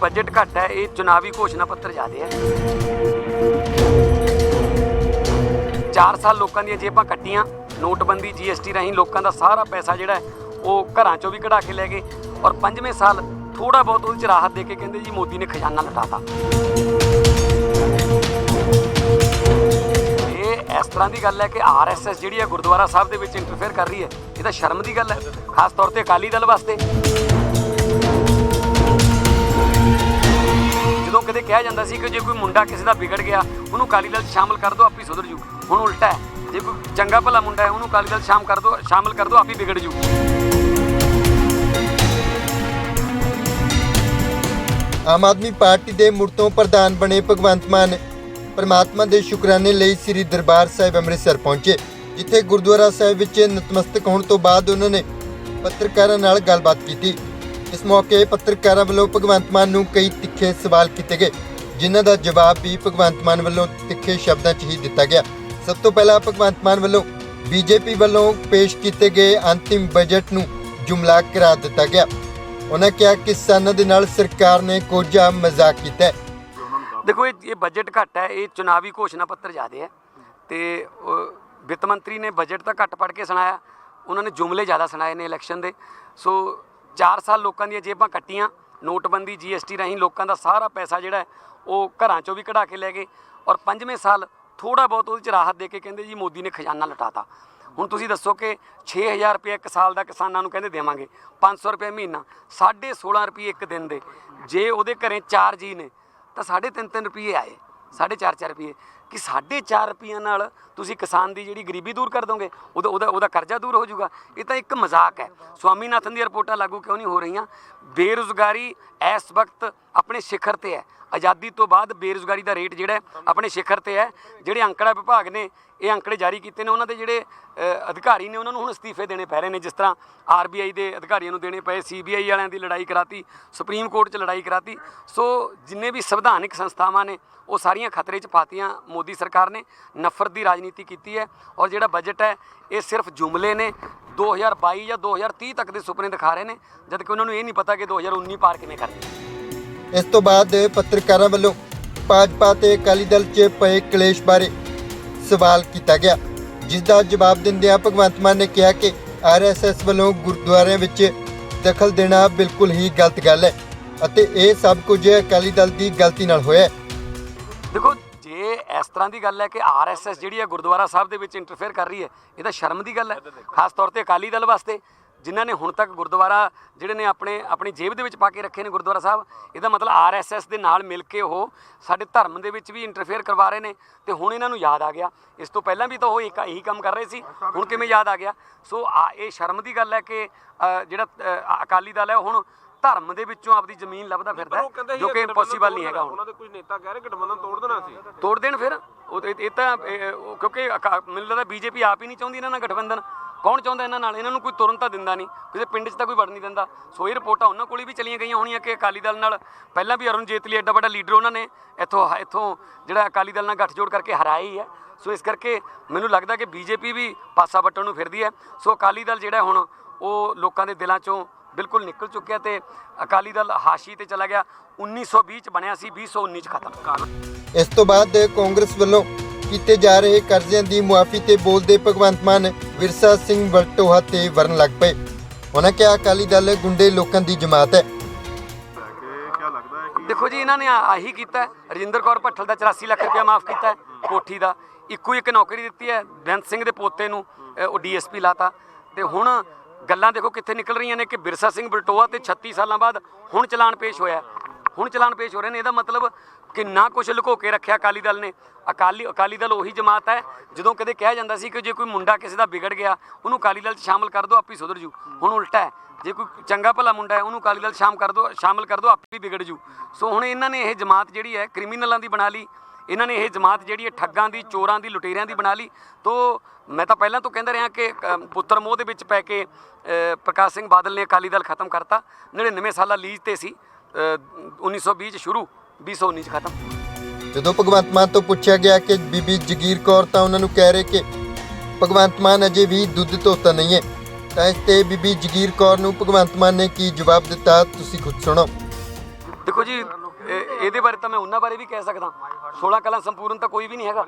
Budget ਘੱਟ ਹੈ, ਇਹ ਚੁਣਾਵੀ ਘੋਸ਼ਣਾ ਪੱਤਰ ਜ਼ਿਆਦੇ ਹੈ। 4 ਸਾਲ ਲੋਕਾਂ ਦੀਆਂ ਜੇਬਾਂ ਕੱਟੀਆਂ, ਨੋਟਬੰਦੀ ਜੀਐਸਟੀ ਰਾਹੀਂ ਲੋਕਾਂ ਦਾ ਸਾਰਾ ਪੈਸਾ ਜਿਹੜਾ ਉਹ ਘਰਾਂ ਚੋਂ ਵੀ ਕਢਾ ਕੇ ਲੈ ਗਏ ਔਰ ਪੰਜਵੇਂ ਸਾਲ ਥੋੜਾ ਬਹੁਤ ਉਹਦੇ ਚ ਰਾਹਤ ਦੇ ਕੇ ਕਹਿੰਦੇ ਜੀ ਮੋਦੀ ਨੇ ਖਜ਼ਾਨਾ ਲਟਾਤਾ। ਇਹ ਇਸ ਤਰ੍ਹਾਂ ਦੀ ਗੱਲ ਹੈ ਕਿ ਆਰਐਸਐਸ ਜਿਹੜੀ ਹੈ ਗੁਰਦੁਆਰਾ ਸਾਹਿਬ ਦੇ ਵਿੱਚ ਇੰਟਰਫੇਅਰ ਕਰ ਰਹੀ ਹੈ, ਇਹ ਤਾਂ ਸ਼ਰਮ ਦੀ ਗੱਲ ਹੈ, ਖਾਸ ਤੌਰ ਤੇ ਅਕਾਲੀ ਦਲ ਵਾਸਤੇ। ਜਦੋਂ ਕਦੇ ਕਿਹਾ ਜਾਂਦਾ ਸੀ ਕਿ ਜੇ ਕੋਈ ਮੁੰਡਾ ਕਿਸੇ ਦਾ ਵਿਗੜ ਗਿਆ, ਉਹਨੂੰ ਅਕਾਲੀ ਦਲ 'ਚ ਸ਼ਾਮਲ ਕਰ ਦਿਓ, ਆਪੇ ਸੁਧਰ ਜੂ। ਹੁਣ ਉਲਟਾ ਹੈ। ਜੇ ਕੋਈ ਚੰਗਾ ਭਲਾ ਮੁੰਡਾ ਹੈ, ਉਹਨੂੰ ਅਕਾਲੀ ਦਲ ਸ਼ਾਮ ਕਰ ਦਿਓ, ਸ਼ਾਮਲ ਕਰ ਦਿਓ, ਆਪੇ ਵਿਗੜ ਜੂ। ਆਮ ਆਦਮੀ ਪਾਰਟੀ ਦੇ ਮੁੜ ਤੋਂ ਪ੍ਰਧਾਨ ਬਣੇ ਭਗਵੰਤ ਮਾਨ ਪਰਮਾਤਮਾ ਦੇ ਸ਼ੁਕਰਾਨੇ ਲਈ ਸ੍ਰੀ ਦਰਬਾਰ ਸਾਹਿਬ ਅੰਮ੍ਰਿਤਸਰ ਪਹੁੰਚੇ, ਜਿੱਥੇ ਗੁਰਦੁਆਰਾ ਸਾਹਿਬ ਵਿੱਚ ਨਤਮਸਤਕ ਹੋਣ ਤੋਂ ਬਾਅਦ ਉਹਨਾਂ ਨੇ ਪੱਤਰਕਾਰਾਂ ਨਾਲ ਗੱਲਬਾਤ ਕੀਤੀ। ਇਸ ਮੌਕੇ ਪੱਤਰਕਾਰਾਂ ਵੱਲੋਂ ਭਗਵੰਤ ਮਾਨ ਨੂੰ ਕਈ ਤਿੱਖੇ ਸਵਾਲ ਕੀਤੇ ਗਏ, ਜਿਨ੍ਹਾਂ ਦਾ ਜਵਾਬ ਵੀ ਭਗਵੰਤ ਮਾਨ ਵੱਲੋਂ ਤਿੱਖੇ ਸ਼ਬਦਾਂ 'ਚ ਹੀ ਦਿੱਤਾ ਗਿਆ। ਸਭ ਤੋਂ ਪਹਿਲਾਂ ਭਗਵੰਤ ਮਾਨ ਵੱਲੋਂ ਬੀਜੇਪੀ ਵੱਲੋਂ ਪੇਸ਼ ਕੀਤੇ ਗਏ ਅੰਤਿਮ ਬਜਟ ਨੂੰ ਜੁਮਲਾ ਕਰਾ ਦਿੱਤਾ ਗਿਆ। ਉਹਨਾਂ ਕਿਹਾ ਕਿਸਾਨਾਂ ਦੇ ਨਾਲ ਸਰਕਾਰ ਨੇ ਕੋਝਾ ਮਜ਼ਾਕ ਕੀਤਾ ਹੈ। ਦੇਖੋ, ਇਹ ਬਜਟ ਘੱਟ ਹੈ, ਇਹ ਚੁਣਾਵੀ ਘੋਸ਼ਣਾ ਪੱਤਰ ਜ਼ਿਆਦੇ ਹੈ। ਤੇ ਵਿੱਤ ਮੰਤਰੀ ਨੇ ਬਜਟ ਤਾਂ ਘੱਟ ਪੜ੍ਹ ਕੇ ਸੁਣਾਇਆ ਉਹਨਾਂ ਨੇ ਜੁਮਲੇ ਜ਼ਿਆਦਾ ਸੁਣਾਏ ਨੇ ਇਲੈਕਸ਼ਨ ਦੇ। ਸੋ 4 ਸਾਲ ਲੋਕਾਂ ਦੀਆਂ ਜੇਬਾਂ ਕੱਟੀਆਂ, ਨੋਟਬੰਦੀ ਜੀਐਸਟੀ ਰਾਹੀਂ ਲੋਕਾਂ ਦਾ ਸਾਰਾ ਪੈਸਾ ਜਿਹੜਾ ਉਹ ਘਰਾਂ ਚੋਂ ਵੀ ਕਢਾ ਕੇ ਲੈ ਗਏ ਔਰ ਪੰਜਵੇਂ ਸਾਲ ਥੋੜਾ ਬਹੁਤ ਉਹਦੇ ਚ ਰਾਹਤ ਦੇ ਕੇ ਕਹਿੰਦੇ ਜੀ ਮੋਦੀ ਨੇ ਖਜ਼ਾਨਾ ਲਟਾਤਾ। ਹੁਣ ਤੁਸੀਂ ਦੱਸੋ ਕਿ 6000 ਰੁਪਏ ਇੱਕ ਸਾਲ ਦਾ ਕਿਸਾਨਾਂ ਨੂੰ ਕਹਿੰਦੇ ਦੇਵਾਂਗੇ 500 ਰੁਪਏ ਮਹੀਨਾ 16.5 ਰੁਪਏ ਇੱਕ ਦਿਨ ਦੇ। ਜੇ ਉਹਦੇ ਘਰੇ 4 ਜੀ ਨੇ, ਤਾਂ 3.5 ਰੁਪਏ ਆਏ 4.5 ਰੁਪਏ। ਕਿ 4.5 ਰੁਪਈਆਂ ਨਾਲ ਤੁਸੀਂ ਕਿਸਾਨ ਦੀ ਜਿਹੜੀ ਗਰੀਬੀ ਦੂਰ ਕਰ ਦੋਗੇ, ਉਹਦਾ ਉਹਦਾ ਉਹਦਾ ਕਰਜ਼ਾ ਦੂਰ ਹੋ ਜਾਊਗਾ। ਇਹ ਤਾਂ ਇੱਕ ਮਜ਼ਾਕ ਹੈ। ਸਵਾਮੀਨਾਥਨ ਦੀਆਂ ਰਿਪੋਰਟਾਂ ਲਾਗੂ ਕਿਉਂ ਨਹੀਂ ਹੋ ਰਹੀਆਂ? ਬੇਰੁਜ਼ਗਾਰੀ ਇਸ ਵਕਤ ਆਪਣੇ ਸਿਖਰ ਤੇ ਹੈ। ਆਜ਼ਾਦੀ ਤੋਂ ਬਾਅਦ ਬੇਰੁਜ਼ਗਾਰੀ ਦਾ ਰੇਟ ਜਿਹੜਾ ਆਪਣੇ ਸਿਖਰ ਤੇ ਹੈ। ਜਿਹੜੇ ਅੰਕੜਾ ਵਿਭਾਗ ਨੇ, ਇਹ ਅੰਕੜੇ ਜਾਰੀ ਕੀਤੇ ਨੇ, ਉਹਨਾਂ ਦੇ ਜਿਹੜੇ ਅਧਿਕਾਰੀ ਨੇ, ਉਹਨਾਂ ਨੂੰ ਹੁਣ ਅਸਤੀਫੇ ਦੇਣੇ ਪੈ ਰਹੇ ਨੇ। ਜਿਸ ਤਰ੍ਹਾਂ ਆਰਬੀਆਈ ਦੇ ਅਧਿਕਾਰੀਆਂ ਨੂੰ ਦੇਣੇ ਪਏ ਸੀਬੀਆਈ ਵਾਲਿਆਂ ਦੀ ਲੜਾਈ ਕਰਾਤੀ, ਸੁਪਰੀਮ ਕੋਰਟ 'ਚ ਲੜਾਈ ਕਰਾਤੀ। ਸੋ ਜਿੰਨੇ ਵੀ ਸੰਵਿਧਾਨਿਕ ਸੰਸਥਾਵਾਂ ਨੇ, ਉਹ ਸਾਰੀਆਂ ਖਤਰੇ 'ਚ ਪਾਤੀਆਂ ਮੋਦੀ ਸਰਕਾਰ ਨੇ। ਨਫ਼ਰਤ ਦੀ ਰਾਜਨੀਤੀ ਕੀਤੀ ਹੈ ਔਰ ਜਿਹੜਾ ਬਜਟ ਹੈ, ਇਹ ਸਿਰਫ ਜੁਮਲੇ ਨੇ। 2022 ਜਾਂ 2030 ਤੱਕ ਦੇ ਸੁਪਨੇ ਦਿਖਾ ਰਹੇ ਨੇ, ਜਦ ਕਿ ਉਹਨਾਂ ਨੂੰ ਇਹ ਨਹੀਂ ਪਤਾ ਕਿ 2019 ਪਾਰ ਕਿਵੇਂ ਕਰਨੀ ਇਸ ਤੋਂ ਬਾਅਦ ਪੱਤਰਕਾਰਾਂ ਵੱਲੋਂ ਭਾਜਪਾ ਤੇ ਅਕਾਲੀ ਦਲ 'ਚ ਪਏ ਕਲੇਸ਼ ਬਾਰੇ ਸਵਾਲ ਕੀਤਾ ਗਿਆ ਜਿਸ ਦਾ ਜਵਾਬ ਦਿੰਦਿਆਂ ਭਗਵੰਤ ਮਾਨ ਨੇ ਕਿਹਾ ਕਿ ਆਰਐਸਐਸ ਵੱਲੋਂ ਗੁਰਦੁਆਰਿਆਂ ਵਿੱਚ ਦਖਲ ਦੇਣਾ ਬਿਲਕੁਲ ਹੀ ਗਲਤ ਗੱਲ ਹੈ ਅਤੇ ਇਹ ਸਭ ਕੁਝ ਅਕਾਲੀ ਦਲ ਦੀ ਗਲਤੀ ਨਾਲ ਹੋਇਆ ਦੇਖੋ, ਜੇ ਇਸ ਤਰ੍ਹਾਂ ਦੀ ਗੱਲ ਹੈ ਕਿ ਆਰਐਸਐਸ ਜਿਹੜੀ ਹੈ ਗੁਰਦੁਆਰਾ ਸਾਹਿਬ ਦੇ ਵਿੱਚ ਇੰਟਰਫੇਅਰ ਕਰ ਰਹੀ ਹੈ, ਇਹ ਤਾਂ ਸ਼ਰਮ ਦੀ ਗੱਲ ਹੈ, ਖਾਸ ਤੌਰ ਤੇ ਅਕਾਲੀ ਦਲ ਵਾਸਤੇ। ਜਿਨ੍ਹਾਂ ਨੇ ਹੁਣ ਤੱਕ ਗੁਰਦੁਆਰਾ ਜਿਹੜੇ ਨੇ ਆਪਣੇ ਆਪਣੀ ਜੇਬ ਦੇ ਵਿੱਚ ਪਾ ਕੇ ਰੱਖੇ ਨੇ ਗੁਰਦੁਆਰਾ ਸਾਹਿਬ ਇਹਦਾ ਮਤਲਬ ਆਰਐਸਐਸ ਦੇ ਨਾਲ ਮਿਲ ਕੇ ਉਹ ਸਾਡੇ ਧਰਮ ਦੇ ਵਿੱਚ ਵੀ ਇੰਟਰਫੇਅਰ ਕਰਵਾ ਰਹੇ ਨੇ ਤੇ ਹੁਣ ਇਹਨਾਂ ਨੂੰ ਯਾਦ ਆ ਗਿਆ। ਇਸ ਤੋਂ ਪਹਿਲਾਂ ਵੀ ਤਾਂ ਉਹ ਇੱਕ ਇਹੀ ਕੰਮ ਕਰ ਰਹੇ ਸੀ ਹੁਣ ਕਿਵੇਂ ਯਾਦ ਆ ਗਿਆ? ਸੋ ਆ ਇਹ ਸ਼ਰਮ ਦੀ ਗੱਲ ਹੈ ਕਿ ਜਿਹੜਾ ਅਕਾਲੀ ਦਲ ਹੈ ਉਹ ਹੁਣ ਧਰਮ ਦੇ ਵਿੱਚੋਂ ਆਪਦੀ ਜ਼ਮੀਨ ਲੱਭਦਾ ਫਿਰਦਾ ਜੋ ਕਿ ਇੰਪੋਸੀਬਲ ਨਹੀਂ ਹੈਗਾ ਹੁਣ। ਉਹਨਾਂ ਦੇ ਕੁਝ ਨੇਤਾ ਕਹਿ ਰਹੇ ਗਠਬੰਧਨ ਤੋੜ ਦੇਣਾ ਸੀ। ਤੋੜ ਦੇਣ ਫਿਰ? ਉਹ ਇਹ ਤਾਂ ਕਿਉਂਕਿ ਮੈਨੂੰ ਲੱਗਦਾ ਬੀਜੇਪੀ ਆਪ ਹੀ ਨਹੀਂ ਚਾਹੁੰਦੀ ਇਹਨਾਂ ਨਾਲ ਗਠਬੰਧਨ। ਕੌਣ ਚਾਹੁੰਦਾ ਇਹਨਾਂ ਨਾਲ? ਇਹਨਾਂ ਨੂੰ ਕੋਈ ਤੁਰਨ ਤਾਂ ਦਿੰਦਾ ਨਹੀਂ। ਕਿਸੇ ਪਿੰਡ 'ਚ ਤਾਂ ਕੋਈ ਵੜ ਨਹੀਂ ਦਿੰਦਾ। ਸੋ ਇਹ ਰਿਪੋਰਟਾਂ ਉਹਨਾਂ ਕੋਲ ਵੀ ਚਲੀਆਂ ਗਈਆਂ ਹੋਣੀਆਂ ਕਿ ਅਕਾਲੀ ਦਲ ਨਾਲ। ਪਹਿਲਾਂ ਵੀ ਅਰੁਣ ਜੇਤਲੀ ਐਡਾ ਵੱਡਾ ਲੀਡਰ ਉਹਨਾਂ ਨੇ ਇੱਥੋਂ ਇੱਥੋਂ ਜਿਹੜਾ ਅਕਾਲੀ ਦਲ ਨਾਲ ਗੱਠਜੋੜ ਕਰਕੇ ਹਰਾਇਆ ਹੀ ਹੈ। ਸੋ ਇਸ ਕਰਕੇ ਮੈਨੂੰ ਲੱਗਦਾ ਕਿ ਬੀਜੇਪੀ ਵੀ ਪਾਸਾ ਵੱਟਣ ਨੂੰ ਫਿਰਦੀ ਹੈ। ਸੋ ਅਕਾਲੀ ਦਲ ਜਿਹੜਾ ਹੁਣ ਉਹ ਲੋਕਾਂ ਦੇ ਦਿਲਾਂ 'ਚੋਂ ਬਿਲਕੁਲ ਨਿਕਲ ਚੁੱਕਿਆ ਤੇ ਅਕਾਲੀ ਦਲ ਹਾਸ਼ੀ ਤੇ ਚਲਾ ਗਿਆ। 1920 ਚ ਬਣਿਆ ਸੀ 2019 ਚ ਖਤਮ। ਇਸ ਤੋਂ ਬਾਅਦ ਕਾਂਗਰਸ ਵੱਲੋਂ ਕੀਤੇ ਜਾ ਰਹੇ ਕਰਜ਼ਿਆਂ ਦੀ ਮੁਆਫੀ ਤੇ ਬੋਲਦੇ ਭਗਵੰਤ ਮਾਨ ਵਿਰਸਾ ਸਿੰਘ ਵਲਟੋਹਾ ਤੇ ਵਰਨ ਲੱਗ ਪਏ। ਉਹਨਾਂ ਕਿਹਾ ਅਕਾਲੀ ਦਲ ਗੁੰਡੇ ਲੋਕਾਂ ਦੀ ਜਮਾਤ ਹੈ। ਦੇਖੋ ਜੀ ਇਹਨਾਂ ਨੇ ਆਹੀ ਕੀਤਾ ਰਜਿੰਦਰ ਕੌਰ ਭੱਠਲ ਦਾ 84 ਲੱਖ ਰੁਪਇਆ ਮਾਫ ਕੀਤਾ ਕੋਠੀ ਦਾ। ਇੱਕੋ ਇੱਕ ਨੌਕਰੀ ਦਿੱਤੀ ਹੈ ਬੇਅੰਤ ਸਿੰਘ ਦੇ ਪੋਤੇ ਨੂੰ ਅ, ਉਹ ਡੀਐਸਪੀ ਲਾਤਾ। ਤੇ ਹੁਣ ਗੱਲਾਂ ਦੇਖੋ ਕਿੱਥੇ ਨਿਕਲ ਰਹੀਆਂ ਨੇ ਕਿ ਬਿਰਸਾ ਸਿੰਘ ਬਲਟੋਆ ਤੇ 36 ਸਾਲਾਂ ਬਾਅਦ ਹੁਣ ਚਲਾਨ ਪੇਸ਼ ਹੋਇਆ ਹੁਣ ਚਲਾਨ ਪੇਸ਼ ਹੋ ਰਹੇ ਨੇ, ਇਹਦਾ ਮਤਲਬ ਕਿੰਨਾ ਕੁਝ ਲੁਕੋ ਕੇ ਰੱਖਿਆ ਅਕਾਲੀ ਦਲ ਨੇ। ਅਕਾਲੀ ਅਕਾਲੀ ਦਲ ਉਹੀ ਜਮਾਤ ਹੈ, ਜਦੋਂ ਕਦੇ ਕਿਹਾ ਜਾਂਦਾ ਸੀ ਕਿ ਜੇ ਕੋਈ ਮੁੰਡਾ ਕਿਸੇ ਦਾ ਵਿਗੜ ਗਿਆ, ਉਹਨੂੰ ਅਕਾਲੀ ਦਲ 'ਚ ਸ਼ਾਮਲ ਕਰ ਦਿਓ, ਆਪੇ ਸੁਧਰ ਜੂ। ਹੁਣ ਉਲਟਾ ਹੈ, ਜੇ ਕੋਈ ਚੰਗਾ ਭਲਾ ਮੁੰਡਾ ਹੈ, ਉਹਨੂੰ ਅਕਾਲੀ ਦਲ 'ਚ ਸ਼ਾਮ ਕਰ ਦਿਓ, ਸ਼ਾਮਲ ਕਰ ਦਿਓ, ਆਪੇ ਹੀ ਵਿਗੜ ਜੂ। ਸੋ ਹੁਣ ਇਹਨਾਂ ਨੇ ਇਹ ਜਮਾਤ ਜਿਹੜੀ ਹੈ, ਕ੍ਰਿਮੀਨਲਾਂ ਦੀ ਬਣਾ ਲਈ, ਇਹਨਾਂ ਨੇ ਇਹ ਜਮਾਤ ਜਿਹੜੀ ਹੈ, ਠੱਗਾਂ ਦੀ, ਚੋਰਾਂ ਦੀ, ਲੁਟੇਰਿਆਂ ਦੀ ਬਣਾ ਲਈ। ਤੋ ਮੈਂ ਤਾਂ ਪਹਿਲਾਂ ਤੋਂ ਕਹਿੰਦਾ ਰਿਹਾ ਕਿ ਪੁੱਤਰ ਮੋਹ ਦੇ ਵਿੱਚ ਪੈ ਕੇ ਪ੍ਰਕਾਸ਼ ਸਿੰਘ ਬਾਦਲ ਨੇ ਅਕਾਲੀ ਦਲ ਖਤਮ ਕਰਤਾ 99 ਸਾਲਾ ਲੀਜ਼ ਤੇ ਸੀ। 1920 ਚ ਸ਼ੁਰੂ 2019 ਚ ਖਤਮ। ਜਦੋਂ ਭਗਵੰਤ ਮਾਨ ਤੋਂ ਪੁੱਛਿਆ ਗਿਆ ਕਿ ਬੀਬੀ ਜਗੀਰ ਕੌਰ ਤਾਂ ਉਹਨਾਂ ਨੂੰ ਕਹਿ ਰਹੇ ਕਿ ਭਗਵੰਤ ਮਾਨ ਅਜੇ ਵੀ ਦੁੱਧ ਧੋਤਾ ਨਹੀਂ ਹੈ ਤਾਂ ਇਸ ਤੇ ਬੀਬੀ ਜਗੀਰ ਕੌਰ ਨੂੰ ਭਗਵੰਤ ਮਾਨ ਨੇ ਕੀ ਜਵਾਬ ਦਿੱਤਾ ਤੁਸੀਂ ਖੁਦ ਸੁਣੋ। ਦੇਖੋ ਦੇਖੋ ਜੀ ਇਹ- ਇਹਦੇ ਬਾਰੇ ਤਾਂ ਮੈਂ ਉਹਨਾਂ ਬਾਰੇ ਵੀ ਕਹਿ ਸਕਦਾ। 16 ਕਲਾਂ ਸੰਪੂਰਨ ਤਾਂ ਕੋਈ ਵੀ ਨਹੀਂ ਹੈਗਾ।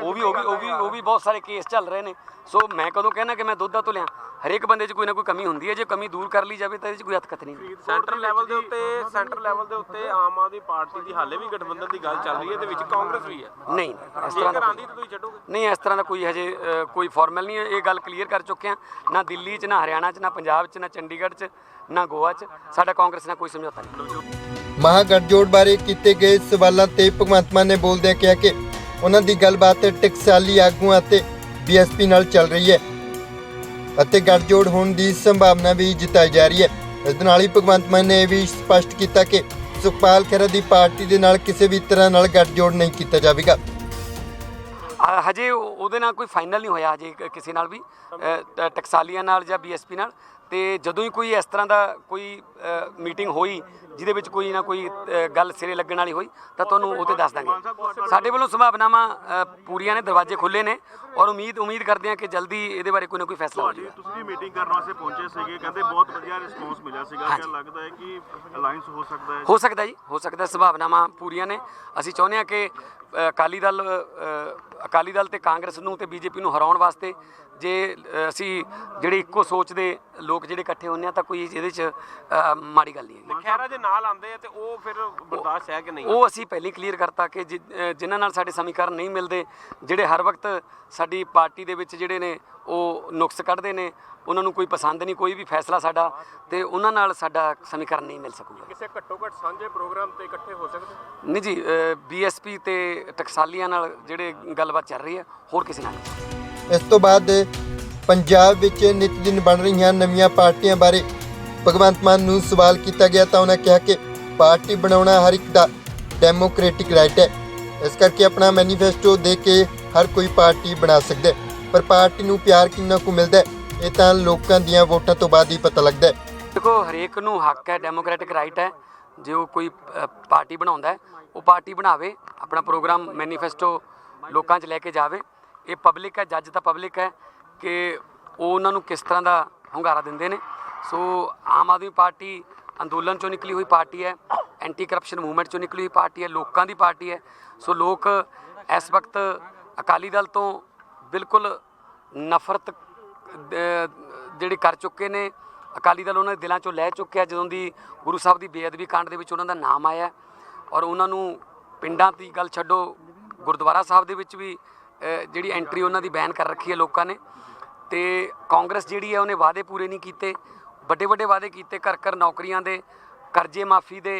ਉਹ ਵੀ ਉਹ ਵੀ ਉਹ ਵੀ ਉਹ ਵੀ ਬਹੁਤ ਸਾਰੇ ਕੇਸ ਚੱਲ ਰਹੇ ਨੇ। ਸੋ ਮੈਂ ਕਦੋਂ ਕਹਿਣਾ ਕਿ ਮੈਂ ਦੁੱਧ ਦਾ ਤੁਲਿਆ ਹਰੇਕ ਬੰਦੇ 'ਚ ਕੋਈ ਨਾ ਕੋਈ ਕਮੀ ਹੁੰਦੀ ਹੈ। ਜੇ ਕਮੀ ਦੂਰ ਕਰ ਲਈ ਜਾਵੇ ਤਾਂ ਇਹਦੇ 'ਚ ਕੋਈ ਹੱਥ ਨਹੀਂ ਸੈਂਟਰ ਲੈਵਲ ਦੇ ਉੱਤੇ ਸੈਂਟਰ ਲੈਵਲ ਦੇ ਉੱਤੇ ਆਮ ਆਦਮੀ ਪਾਰਟੀ ਦੀ ਹਾਲੇ ਵੀ ਗਠਬੰਧਨ ਦੀ ਗੱਲ ਚੱਲ ਰਹੀ ਹੈ ਤੇ ਵਿੱਚ ਕਾਂਗਰਸ ਵੀ ਹੈ। ਨਹੀਂ ਇਸ ਤਰ੍ਹਾਂ ਜੇਕਰ ਦਾ ਆਂਦੀ ਤਾਂ ਤੁਸੀਂ ਛੱਡੋਗੇ। ਨਹੀਂ ਇਸ ਤਰ੍ਹਾਂ ਦਾ ਕੋਈ ਹਜੇ ਅ, ਕੋਈ ਫਾਰਮਲ ਨਹੀਂ ਹੈ। ਇਹ ਗੱਲ ਕਲੀਅਰ ਕਰ ਚੁੱਕੇ ਹਾਂ। ਨਾ ਦਿੱਲੀ 'ਚ ਨਾ ਹਰਿਆਣਾ 'ਚ ਨਾ ਪੰਜਾਬ 'ਚ ਨਾ ਚੰਡੀਗੜ੍ਹ 'ਚ। ਨਾ ਗੋਆ 'ਚ। ਸਾਡਾ ਕਾਂਗਰਸ ਨਾਲ ਕੋਈ ਸਮਝੌਤਾ ਨਹੀਂ। ਮਹਾਗਠਜੋੜ ਬਾਰੇ ਕੀਤੇ ਗਏ ਸਵਾਲਾਂ ਤੇ ਭਗਵੰਤ ਮਾਨ ਨੇ ਬੋਲਦਿਆਂ ਕਿਹਾ ਕਿ ਉਹਨਾਂ ਦੀ ਗੱਲਬਾਤ ਟਕਸਾਲੀ ਆਗੂਆਂ ਅਤੇ ਬੀਐਸਪੀ ਨਾਲ ਚੱਲ ਰਹੀ ਹੈ ਅਤੇ ਗੱਠਜੋੜ ਹੋਣ ਦੀ ਸੰਭਾਵਨਾ ਵੀ ਜਤਾਈ ਜਾ ਰਹੀ ਹੈ। ਇਸ ਦੇ ਨਾਲ ਹੀ ਭਗਵੰਤ ਮਾਨ ਨੇ ਇਹ ਵੀ ਸਪਸ਼ਟ ਕੀਤਾ ਕਿ ਸੁਖਪਾਲ ਖਹਿਰਾ ਦੀ ਪਾਰਟੀ ਦੇ ਨਾਲ ਕਿਸੇ ਵੀ ਤਰ੍ਹਾਂ ਨਾਲ ਗੱਠਜੋੜ ਨਹੀਂ ਕੀਤਾ ਜਾਵੇਗਾ। ਹਜੇ ਉਹ- ਉਹਦੇ ਨਾਲ ਕੋਈ ਫਾਈਨਲ ਨਹੀਂ ਹੋਇਆ ਹਜੇ ਕਿਸੇ ਨਾਲ ਵੀ। ਟਕਸਾਲੀਆਂ ਨਾਲ ਜਾਂ ਬੀਐਸਪੀ ਨਾਲ। ਤੇ ਜਦੋਂ ਹੀ ਕੋਈ ਇਸ ਤਰ੍ਹਾਂ ਦਾ ਕੋਈ ਮੀਟਿੰਗ ਹੋਈ ਜਿਹਦੇ ਵਿੱਚ ਕੋਈ ਨਾ ਕੋਈ ਗੱਲ ਸਿਰੇ ਲੱਗਣ ਵਾਲੀ ਹੋਈ ਤਾਂ ਤੁਹਾਨੂੰ ਉਹ ਤੇ ਦੱਸ ਦਾਂਗੇ। ਸਾਡੇ ਵੱਲੋਂ ਸੰਭਾਵਨਾਵਾਂ ਪੂਰੀਆਂ ਨੇ ਦਰਵਾਜ਼ੇ ਖੁੱਲੇ ਨੇ ਔਰ ਉਮੀਦ ਉਮੀਦ ਕਰਦੇ ਹਾਂ ਕਿ ਜਲਦੀ ਇਹਦੇ ਬਾਰੇ ਕੋਈ ਨਾ ਕੋਈ ਫੈਸਲਾ ਹੋ ਜੀ ਜਾਏਗਾ। ਤੁਸੀਂ ਮੀਟਿੰਗ ਕਰਨ ਵਾਸਤੇ ਪਹੁੰਚੇ ਸੀਗੇ ਕਹਿੰਦੇ ਬਹੁਤ ਵਧੀਆ ਰਿਸਪੌਂਸ ਮਿਲਿਆ ਸੀਗਾ। ਕਿ ਲੱਗਦਾ ਹੈ ਕਿ ਅਲਾਈਅੰਸ ਹੋ ਸਕਦਾ ਹੈ? ਹੋ ਸਕਦਾ ਜੀ ਹੋ ਸਕਦਾ ਸੰਭਾਵਨਾਵਾਂ ਪੂਰੀਆਂ ਨੇ। ਅਸੀਂ ਚਾਹੁੰਦੇ ਹਾਂ ਕਿ ਅਕਾਲੀ ਦਲ ਅਕਾਲੀ ਦਲ ਤੇ ਕਾਂਗਰਸ ਨੂੰ ਤੇ ਬੀਜੇਪੀ ਨੂੰ ਹਰਾਉਣ ਵਾਸਤੇ ਜੇ ਅਸੀਂ ਜਿਹੜੇ ਇੱਕੋ ਸੋਚ ਦੇ ਲੋਕ ਜਿਹੜੇ ਇਕੱਠੇ ਹੁੰਦੇ ਆ ਤਾਂ ਕੋਈ ਇਹਦੇ 'ਚ ਮਾੜੀ ਗੱਲ ਨਹੀਂ ਹੈ ਖੈਰਾ ਜੇ ਨਾਲ ਆਂਦੇ ਆ ਤੇ ਉਹ ਫਿਰ ਬਰਦਾਸ਼ਤ ਹੈ ਕਿ ਨਹੀਂ? ਉਹ ਅਸੀਂ ਪਹਿਲਾਂ ਕਲੀਅਰ ਕਰਤਾ ਕਿ ਜਿਨ੍ਹਾਂ ਨਾਲ ਸਾਡੇ ਸਮੀਕਰਨ ਨਹੀਂ ਮਿਲਦੇ ਜਿਹੜੇ ਹਰ ਵਕਤ ਸਾਡੀ ਪਾਰਟੀ ਦੇ ਵਿੱਚ ਜਿਹੜੇ ਨੇ ਉਹ ਨੁਕਸ ਕੱਢਦੇ ਨੇ ਉਹਨਾਂ ਨੂੰ ਕੋਈ ਪਸੰਦ ਨਹੀਂ ਕੋਈ ਵੀ ਫੈਸਲਾ ਸਾਡਾ ਤੇ ਉਹਨਾਂ ਨਾਲ ਸਾਡਾ ਸਮੀਕਰਨ ਨਹੀਂ ਮਿਲ ਸਕੂਗਾ। ਕਿਸੇ ਘੱਟੋ ਘੱਟ ਸਾਂਝੇ ਪ੍ਰੋਗਰਾਮ ਤੇ ਇਕੱਠੇ ਹੋ ਸਕਦੇ? ਨਹੀਂ ਜੀ ਬੀਐਸਪੀ ਤੇ ਟਕਸਾਲੀਆਂ ਨਾਲ ਜਿਹੜੇ ਗੱਲਬਾਤ ਚੱਲ ਰਹੀ ਹੈ ਹੋਰ ਕਿਸੇ ਨਾਲ ਇਸ ਤੋਂ ਬਾਅਦ ਪੰਜਾਬ ਵਿੱਚ ਨਿਤ ਦਿਨ ਬਣ ਰਹੀਆਂ ਨਵੀਆਂ ਪਾਰਟੀਆਂ ਬਾਰੇ ਭਗਵੰਤ ਮਾਨ ਨੂੰ ਸਵਾਲ ਕੀਤਾ ਗਿਆ ਤਾਂ ਉਹਨਾਂ ਕਿਹਾ ਕਿ ਪਾਰਟੀ ਬਣਾਉਣਾ ਹਰ ਇੱਕ ਦਾ ਡੈਮੋਕ੍ਰੈਟਿਕ ਰਾਈਟ ਹੈ। ਇਸ ਕਰਕੇ ਆਪਣਾ ਮੈਨੀਫੈਸਟੋ ਦੇ ਕੇ ਹਰ ਕੋਈ ਪਾਰਟੀ ਬਣਾ ਸਕਦਾ ਹੈ। ਪਰ ਪਾਰਟੀ ਨੂੰ ਪਿਆਰ ਕਿੰਨਾ ਕੁ ਮਿਲਦਾ ਹੈ, ਇਹ ਤਾਂ ਲੋਕਾਂ ਦੀਆਂ ਵੋਟਾਂ ਤੋਂ ਬਾਅਦ ਹੀ ਪਤਾ ਲੱਗਦਾ ਹੈ। ਦੇਖੋ, ਹਰੇਕ ਨੂੰ ਹੱਕ ਹੈ ਡੈਮੋਕ੍ਰੈਟਿਕ ਰਾਈਟ ਹੈ। ਜੇ ਉਹ ਕੋਈ ਪਾਰਟੀ ਬਣਾਉਂਦਾ ਹੈ, ਉਹ ਪਾਰਟੀ ਬਣਾਵੇ, ਆਪਣਾ ਪ੍ਰੋਗਰਾਮ ਮੈਨੀਫੈਸਟੋ ਲੋਕਾਂ 'ਚ ਲੈ ਕੇ ਜਾਵੇ। ਇਹ ਪਬਲਿਕ ਹੈ ਜੱਜ ਤਾਂ ਪਬਲਿਕ ਹੈ ਕਿ ਉਹ ਉਹਨਾਂ ਨੂੰ ਕਿਸ ਤਰ੍ਹਾਂ ਦਾ ਹੁੰਗਾਰਾ ਦਿੰਦੇ ਨੇ। ਸੋ, ਆਮ ਆਦਮੀ ਪਾਰਟੀ ਅੰਦੋਲਨ ਚੋਂ ਨਿਕਲੀ ਹੋਈ ਪਾਰਟੀ ਹੈ ਐਂਟੀ ਕਰਪਸ਼ਨ ਮੂਵਮੈਂਟ ਚੋਂ ਨਿਕਲੀ ਹੋਈ ਪਾਰਟੀ ਹੈ, ਲੋਕਾਂ ਦੀ ਪਾਰਟੀ ਹੈ। ਸੋ, ਲੋਕ ਇਸ ਵਕਤ ਅਕਾਲੀ ਦਲ ਤੋਂ ਬਿਲਕੁਲ ਨਫ਼ਰਤ ਅਹ ਜਿਹੜੀ ਕਰ ਚੁੱਕੇ ਨੇ ਅਕਾਲੀ ਦਲ ਉਹਨਾਂ ਦੇ ਦਿਲਾਂ ਚੋਂ ਲੈ ਚੁੱਕਿਆ ਜਦੋਂ ਦੀ ਗੁਰੂ ਸਾਹਿਬ ਦੀ ਬੇਅਦਬੀ ਕਾਂਡ ਦੇ ਵਿੱਚ ਉਹਨਾਂ ਦਾ ਨਾਮ ਆਇਆ ਔਰ ਉਹਨਾਂ ਨੂੰ ਪਿੰਡਾਂ ਦੀ ਗੱਲ ਛੱਡੋ ਗੁਰਦੁਆਰਾ ਸਾਹਿਬ ਦੇ ਵਿੱਚ ਵੀ ਜਿਹੜੀ ਐਂਟਰੀ ਉਹਨਾਂ ਦੀ ਬੈਨ ਕਰ ਰੱਖੀ ਹੈ ਲੋਕਾਂ ਨੇ। ਤੇ ਕਾਂਗਰਸ ਜਿਹੜੀ ਹੈ ਉਹਨੇ ਵਾਅਦੇ ਪੂਰੇ ਨਹੀਂ ਕੀਤੇ। ਵੱਡੇ ਵੱਡੇ ਵਾਅਦੇ ਕੀਤੇ ਘਰ ਘਰ ਨੌਕਰੀਆਂ ਦੇ ਕਰਜ਼ੇ ਮਾਫੀ ਦੇ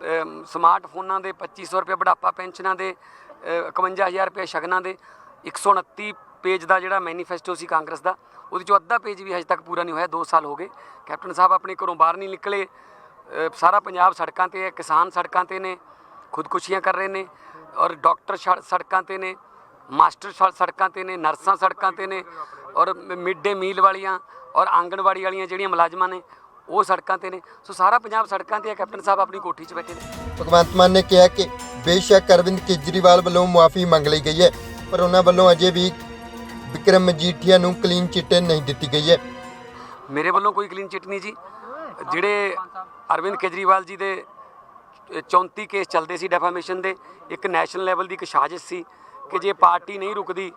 ਅਮ ਸਮਾਰਟਫੋਨਾਂ ਦੇ 2500 ਰੁਪਏ ਬੁਢਾਪਾ ਪੈਨਸ਼ਨਾਂ ਦੇ ਅ, 51000 ਰੁਪਏ ਸ਼ਗਨਾਂ ਦੇ। 129 ਪੇਜ ਦਾ ਜਿਹੜਾ ਮੈਨੀਫੈਸਟੋ ਸੀ ਕਾਂਗਰਸ ਦਾ, ਉਹਦੇ ਚੋਂ ਅੱਧਾ ਪੇਜ ਵੀ ਹਜੇ ਤੱਕ ਪੂਰਾ ਨਹੀਂ ਹੋਇਆ 2 ਸਾਲ ਹੋ ਗਏ। ਕੈਪਟਨ ਸਾਹਿਬ ਆਪਣੇ ਘਰੋਂ ਬਾਹਰ ਨਹੀਂ ਨਿਕਲੇ। ਸਾਰਾ ਪੰਜਾਬ ਸੜਕਾਂ ਤੇ ਹੈ, ਕਿਸਾਨ ਸੜਕਾਂ ਤੇ ਨੇ, ਖੁਦਕੁਸ਼ੀਆਂ ਕਰ ਰਹੇ ਨੇ ਔਰ ਡਾਕਟਰ ਸੜ- ਸੜਕਾਂ ਤੇ ਨੇ, ਮਾਸਟਰ ਸੜਕਾਂ ਤੇ ਨੇ, ਨਰਸਾਂ ਸੜਕਾਂ ਤੇ ਨੇ ਔਰ ਮਿਡ ਡੇ ਮੀਲ ਵਾਲੀਆਂ ਔਰ ਆਂਗਣਵਾੜੀ ਵਾਲੀਆਂ ਜਿਹੜੀਆਂ ਮੁਲਾਜ਼ਮਾਂ ਨੇ, ਉਹ ਸੜਕਾਂ ਤੇ ਨੇ। ਸੋ ਸਾਰਾ ਪੰਜਾਬ ਸੜਕਾਂ ਤੇ ਹੈ, ਕੈਪਟਨ ਸਾਹਿਬ ਆਪਣੀ ਕੋਠੀ 'ਚ ਬੈਠੇ ਨੇ। ਭਗਵੰਤ ਮਾਨ ਨੇ ਕਿਹਾ ਕਿ ਬੇਸ਼ੱਕ ਅਰਵਿੰਦ ਕੇਜਰੀਵਾਲ ਵੱਲੋਂ ਮੁਆਫੀ ਮੰਗ ਲਈ ਗਈ ਹੈ। ਪਰ ਉਹਨਾਂ ਵੱਲੋਂ ਅਜੇ ਵੀ ਵਿਕਰਮ ਮਜੀਠੀਆ ਨੂੰ ਕਲੀਨ ਚਿੱਟ ਨਹੀਂ ਦਿੱਤੀ ਗਈ ਹੈ। ਮੇਰੇ ਵੱਲੋਂ ਕੋਈ ਕਲੀਨ ਚਿੱਟ ਨਹੀਂ ਜੀ। ਜਿਹੜੇ ਅਰਵਿੰਦ ਕੇਜਰੀਵਾਲ ਜੀ ਦੇ ਅ, 34 ਕੇਸ ਚੱਲਦੇ ਸੀ ਡੈਫਾਮੇਸ਼ਨ ਦੇ ਇੱਕ ਨੈਸ਼ਨਲ ਲੈਵਲ ਦੀ ਇੱਕ ਸਾਜ਼ਿਸ਼ ਸੀ ਕਿ ਜੇ ਪਾਰਟੀ ਨਹੀਂ ਰੁਕਦੀ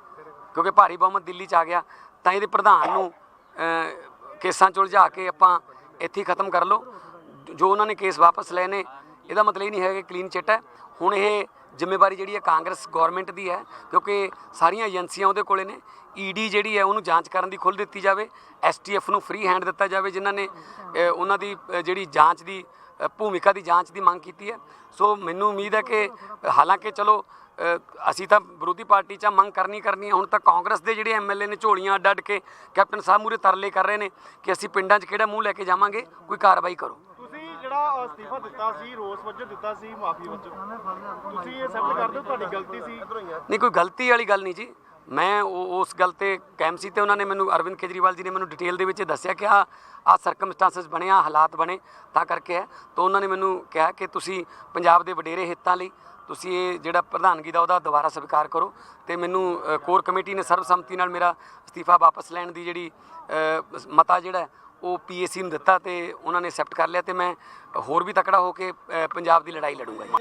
ਕਿਉਂਕਿ ਭਾਰੀ ਬਹੁਮਤ ਦਿੱਲੀ ਚ ਆ ਗਿਆ ਤਾਂ ਇਹਦੇ ਪ੍ਰਧਾਨ ਨੂੰ ਕੇਸਾਂ ਚ ਉਲਝਾ ਕੇ ਆਪਾਂ ਇੱਥੇ ਖਤਮ ਕਰ ਲਓ। ਜੋ ਉਹਨਾਂ ਨੇ ਕੇਸ ਵਾਪਸ ਲਏ ਨੇ ਇਹਦਾ ਮਤਲਬ ਇਹ ਨਹੀਂ ਹੈ ਕਿ ਕਲੀਨ ਚਿੱਟ ਹੈ। ਹੁਣ ਇਹ ਜ਼ਿੰਮੇਵਾਰੀ ਜਿਹੜੀ ਹੈ ਕਾਂਗਰਸ ਗਵਰਨਮੈਂਟ ਦੀ ਹੈ ਕਿਉਂਕਿ ਸਾਰੀਆਂ ਏਜੰਸੀਆਂ ਉਹਦੇ ਕੋਲੇ ਨੇ। ਈਡੀ ਜਿਹੜੀ ਹੈ ਉਹਨੂੰ ਜਾਂਚ ਕਰਨ ਦੀ ਖੁੱਲ੍ਹ ਦਿੱਤੀ ਜਾਵੇ। ਐਸਟੀਐਫ ਨੂੰ ਫ੍ਰੀ ਹੈਂਡ ਦਿੱਤਾ ਜਾਵੇ ਜਿਨ੍ਹਾਂ ਨੇ ਉਹਨਾਂ ਦੀ ਜਿਹੜੀ ਜਾਂਚ ਦੀ ਭੂਮਿਕਾ ਦੀ ਜਾਂਚ ਦੀ ਮੰਗ ਕੀਤੀ ਹੈ। ਸੋ ਮੈਨੂੰ ਉਮੀਦ ਹੈ ਕਿ ਹਾਲਾਂਕਿ ਚਲੋ ਅਸੀਂ ਤਾਂ ਵਿਰੋਧੀ ਪਾਰਟੀ 'ਚ ਹਾਂ, ਮੰਗ ਕਰਨੀ ਕਰਨੀ ਹੈ। ਹੁਣ ਤਾਂ ਕਾਂਗਰਸ ਦੇ ਜਿਹੜੇ ਐਮਐਲਏ ਨੇ ਝੋਲੀਆਂ ਅੱਡ ਅੱਡ ਕੇ ਕੈਪਟਨ ਸਾਹਿਬ ਮੂਰੇ ਤਰਲੇ ਕਰ ਰਹੇ ਨੇ ਕਿ ਅਸੀਂ ਪਿੰਡਾਂ 'ਚ ਕਿਹੜਾ ਮੂੰਹ ਲੈ ਕੇ ਜਾਵਾਂਗੇ ਕੋਈ ਕਾਰਵਾਈ ਕਰੋ। ਜਿਹੜਾ ਅਸਤੀਫਾ ਦਿੱਤਾ ਸੀ, ਰੋਸ ਵਜੋਂ ਦਿੱਤਾ ਸੀ ਮਾਫੀ ਵਜੋਂ, ਤੁਸੀਂ ਇਹ ਐਕਸੈਪਟ ਕਰਦੇ ਹੋ ਤੁਹਾਡੀ ਗਲਤੀ ਸੀ? ਨਹੀਂ, ਕੋਈ ਗਲਤੀ ਵਾਲੀ ਗੱਲ ਨਹੀਂ ਜੀ। ਮੈਂ ਉਹ- ਉਸ ਗੱਲ ਤੇ ਕਾਇਮ ਸੀ ਤੇ ਉਹਨਾਂ ਨੇ ਮੈਨੂੰ, ਅਰਵਿੰਦ ਕੇਜਰੀਵਾਲ ਜੀ ਨੇ ਮੈਨੂੰ ਡਿਟੇਲ ਦੇ ਵਿੱਚ ਦੱਸਿਆ ਕਿ ਆ ਆ ਸਰਕਮਸਟੈਂਸਸ ਬਣੇ ਆ ਹਾਲਾਤ ਬਣੇ, ਤਾਂ ਕਰਕੇ ਹੈ। ਤਾਂ ਉਹਨਾਂ ਨੇ ਮੈਨੂੰ ਕਿਹਾ ਕਿ ਤੁਸੀਂ ਪੰਜਾਬ ਦੇ ਵਡੇਰੇ ਹਿੱਤਾਂ ਲਈ, ਤੁਸੀਂ ਇਹ ਜਿਹੜਾ ਪ੍ਰਧਾਨਗੀ ਦਾ ਉਹਦਾ ਦੁਬਾਰਾ ਸਵੀਕਾਰ ਕਰੋ ਤੇ ਮੈਨੂੰ ਕੋਰ ਕਮੇਟੀ ਨੇ ਸਰਬਸੰਮਤੀ ਨਾਲ ਮੇਰਾ ਅਸਤੀਫਾ ਵਾਪਸ ਲੈਣ ਦੀ ਜਿਹੜੀ ਮਤਾ ਜਿਹੜਾ ਉਹ ਪੀਏਸੀ ਨੂੰ ਦਿੱਤਾ ਤੇ ਉਹਨਾਂ ਨੇ ਐਕਸੈਪਟ ਕਰ ਲਿਆ ਤੇ ਮੈਂ ਹੋਰ ਵੀ ਤਕੜਾ ਹੋ ਕੇ ਪੰਜਾਬ ਦੀ ਲੜਾਈ ਲੜੂੰਗਾ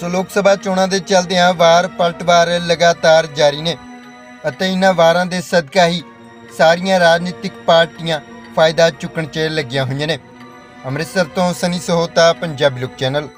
ਸੋ ਲੋਕ ਸਭਾ ਚੋਣਾਂ ਦੇ ਚਲਦਿਆਂ ਵਾਰ ਪਲਟਵਾਰ ਲਗਾਤਾਰ ਜਾਰੀ ਨੇ ਅਤੇ ਇਹਨਾਂ ਵਾਰਾਂ ਦੇ ਸਦਕਾ ਹੀ ਸਾਰੀਆਂ ਰਾਜਨੀਤਿਕ ਪਾਰਟੀਆਂ ਫਾਇਦਾ ਚੁੱਕਣ 'ਚ ਲੱਗੀਆਂ ਹੋਈਆਂ ਨੇ। ਅੰਮ੍ਰਿਤਸਰ ਤੋਂ ਸਨੀ ਸਹੋਤਾ, ਪੰਜਾਬੀ ਲੋਕ ਚੈਨਲ।